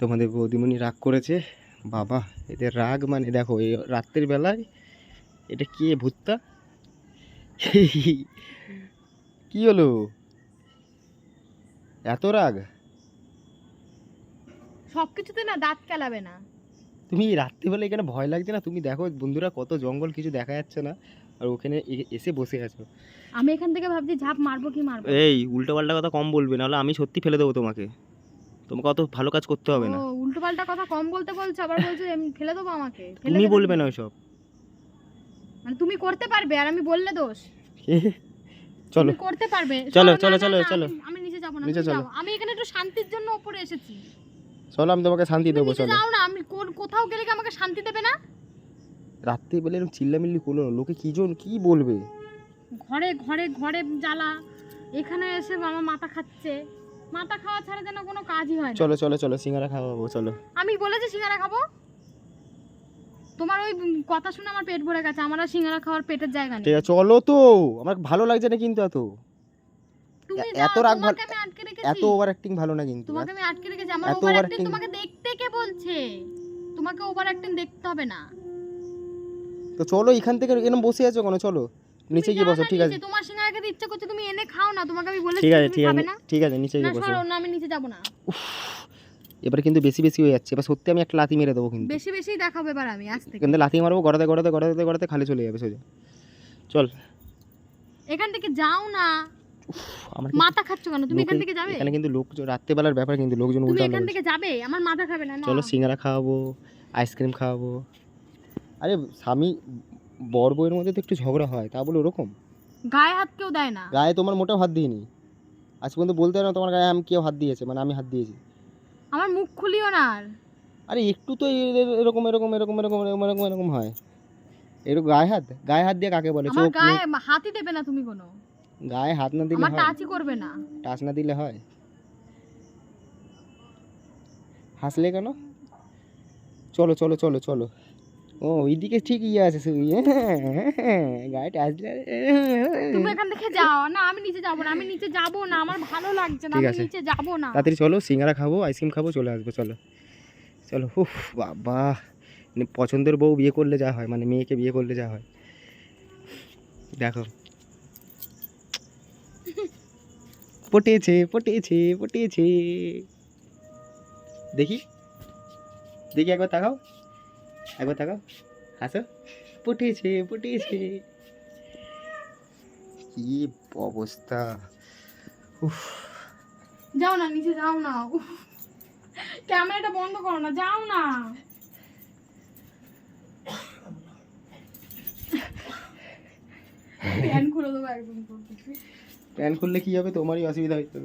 তোমাদের বৌদিমণি রাগ করেছে। বাবা এদের রাগ মানে দেখো এই রাত্রের বেলায় এটা কে ভূতটা? কি হলো? এত রাগ? সব কিছুতে না দাঁত কেলাবে না। তুমি এই রাত্রিবেলা এখানে ভয় লাগছে না? তুমি দেখো বন্ধুরা কত জঙ্গল কিছু দেখা যাচ্ছে না। আর ওখানে এ- এসে বসে আছো। আমি এখান থেকে ভাবছি ঝাঁপ মারবো কি মারবো এই উল্টো পাল্টা কথা কম বলবে নাহলে আমি সত্যি ফেলে দেবো তোমাকে। তোমাকে অত ভালো কাজ করতে হবে না। উল্টো পাল্টা কথা কম বলতে বলছো আবার বলছো ফেলে দেবো আমাকে তুমি বলবে। না ওইসব। মানে তুমি করতে পারবে আর আমি বললে দোষ। চলো। করতে পারবে। চলো, চলো, চলো, চলো। আমি- নিচে যাব না নিচে চলো। আমি এখানে একটু শান্তির জন্য উপরে এসেছি। চলো আমি তোমাকে শান্তি দেবো চলো। যাও না আমি কোন- কোথাও গেলে কি আমাকে শান্তি দেবে না? রাত্রিবেলা এরকম চিল্লামিল্লি করল না লোকে কি জন কি বলবে? ঘরে ঘরে ঘরে জ্বালা। এখানে এসে আমার মাথা খাচ্ছে। মাথা খাওয়া ছাড়া যেন কোনো কাজই হয় না। চলো চলো চলো সিঙ্গারা খাওয়াবো চলো। আমি বলেছি সিঙ্গারা খাব? তোমার ওই কথা শুনে আমার পেট ভরে গেছে আমার আর সিঙ্গারা খাওয়ার পেটের জায়গা নেই। ঠিক আছে চলো তো। আমার ভালো লাগছে না কিন্তু এত। তুমি এত রাগ ভালো- আমি আটকে রেখেছি। এত ওভার অ্যাক্টিং ভালো না কিন্তু তোমাকে আমি আটকে রেখেছি আমার ওভার অ্যাক্টিং তোমাকে দেখতে কে বলছে? তোমাকে ওভার অ্যাক্টিং দেখতে হবে না। তো চলো এখান থেকে এরকম বসে আছো কেন? চলো। নিচে গিয়ে বসো ঠিক আছে। তোমার সিঙ্গারা খেতে ইচ্ছা করছে তুমি এনে খাও না তোমাকে আমি বলেছি ঠিক আছে ঠিক আছে না। ঠিক আছে নিচে গিয়ে বসো। সরো না আমি নিচে যাব না। এবার কিন্তু বেশি বেশি হয়ে যাচ্ছে এবার সত্যি আমি একটা লাথি মেরে দেবো কিন্তু। বেশি বেশি দেখাবো এবার আমি আজ থেকে। কিন্তু লাথি মারবো গড়াতে গড়াতে গড়াতে গড়াতে খালি চলে যাবে সোজা। চল। এখান থেকে যাও না। আমার মাথা খাচ্ছ কেন? তুমি এখান থেকে যাবে? এখানে কিন্তু রাত্রেবেলার ব্যাপার কিন্তু লোকজন এখান থেকে যাবে? আমার মাথা খাবে না না। চলো সিঙ্গারা খাওয়াবো আইসক্রিম খাওয়াবো। আরে স্বামী বর বউয়ের মধ্যে তো একটু ঝগড়া হয় তা বলে ওরকম? গায়ে হাত কেউ দেয় না। গায়ে তোমার মোটেও হাত দিইনি। আজ পর্যন্ত বলতে পারো না তোমার গায়ে আমি কেউ হাত দিয়েছে মানে আমি হাত দিয়েছি। আমার মুখ খুলিও না আর। আরে একটু তো এরকম এরকম এরকম এরকম এরকম এরকম এরকম হয়। এরকম গায়ে হাত গায়ে হাত দিয়ে কাকে বলে? আমার গায়ে হাতই দেবে না তুমি কোনো। গায়ে হাত না দিলে আমার টাচই করবে না। টাচ না দিলে হয়? হাসলে কেন? চলো চলো চলো চলো। ও ওইদিকে ঠিক ইয়ে আছে সে ইয়ে, গায়ে টাচ দিলে তুমি এখান থেকে যাও। না আমি নিচে যাব না আমি নিচে যাব না আমার ভালো লাগছে না আমি। নিচে যাব না। তাড়াতাড়ি চলো সিঙ্গারা খাব আইসক্রিম খাব চলে আসব চলো। চলো উফ বাবা। মানে পছন্দের বউ বিয়ে করলে যা হয় মানে মেয়েকে বিয়ে করলে যা হয়। দেখো। পটেছে পটেছে পটেছে। দেখি। দেখি একবার তাকাও। একবার তাকাও। হাসো। পটেছে পটেছে কি অবস্থা? উফ। যাও না নিচে যাও না। ক্যামেরাটা বন্ধ করো না যাও না। ফ্যান খুলে দেবো একদম। প্যান খুললে কি হবে? তোমারই অসুবিধা হইতো